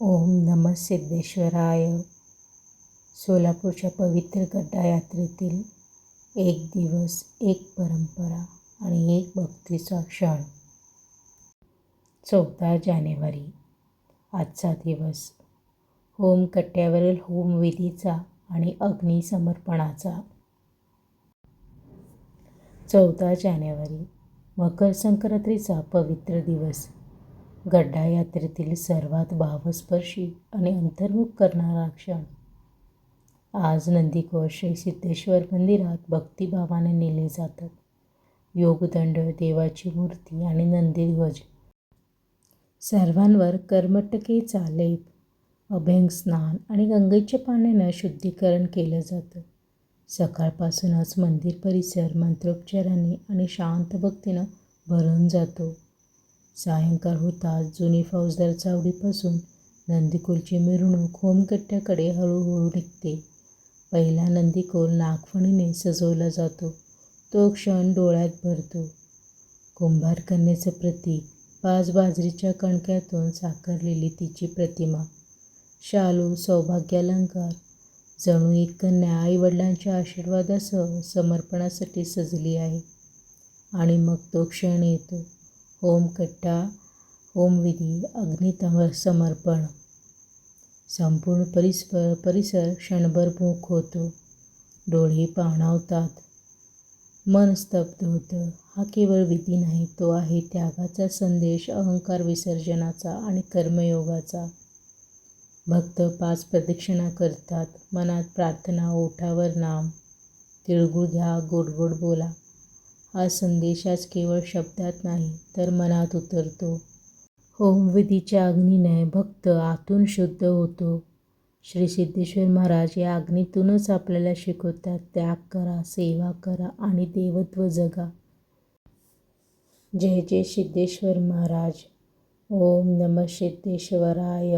ओम नम सिद्धेश्वराय. सोलापूरच्या पवित्र गड्डा यात्रेतील एक दिवस एक परंपरा आणि एक भक्तीचा क्षण. चौदा जानेवारी आजचा दिवस. होम कट्ट्यावरील होमविधीचा आणि अग्निसमर्पणाचा चौदा जानेवारी मकर संक्रांतीचा पवित्र दिवस. गड्डा यात्रेतील सर्वात भावस्पर्शी आणि अंतर्मुख करणारा क्षण. आज नंदीकोर श्री सिद्धेश्वर मंदिरात भक्तिभावाने नेले जातात. योगदंड देवाची मूर्ती आणि नंदीध्वज. सर्वांवर कर्मटकेचा लेप अभ्यंग स्नान आणि गंगेच्या पाण्यानं शुद्धीकरण केलं जातं. सकाळपासूनच मंदिर परिसर मंत्रोपचारांनी आणि शांत भक्तीनं भरून जातो. सायंकाळ होताच जुनी फौजदार चावडीपासून नंदीकोलची मिरवणूक होमकट्ट्याकडे हळूहळू निघते. पहिला नंदीकोल नागफणीने सजवला जातो. तो क्षण डोळ्यात भरतो. कुंभार कन्येचं प्रतीक पाच बाजरीच्या कणक्यातून साकारलेली तिची प्रतिमा. शालू सौभाग्यालंकार जणू एक कन्या आईवडिलांच्या आशीर्वादासह समर्पणासाठी सजली आहे. आणि मग तो क्षण येतो. होमकट्टा होमविधी अग्नितम समर्पण. संपूर्ण परिसर परिसर क्षणभर मूक होतो. डोळे पाणावतात. मन स्तब्ध होतं. हा केवळ विधी नाही तो आहे त्यागाचा संदेश अहंकार विसर्जनाचा आणि कर्मयोगाचा. भक्त पाच प्रदक्षिणा करतात. मनात प्रार्थना ओठावर नाम. तिळगुळ घ्या गोड गोड बोला. हा संदेशाच केवळ शब्दात नाही तर मनात उतरतो. होमविधीच्या अग्नीने भक्त आतून शुद्ध होतो. श्री सिद्धेश्वर महाराज या अग्नीतूनच आपल्याला शिकवतात त्याग करा सेवा करा आणि देवत्व जगा. जय जय सिद्धेश्वर महाराज. ओम नम सिद्धेश्वराय.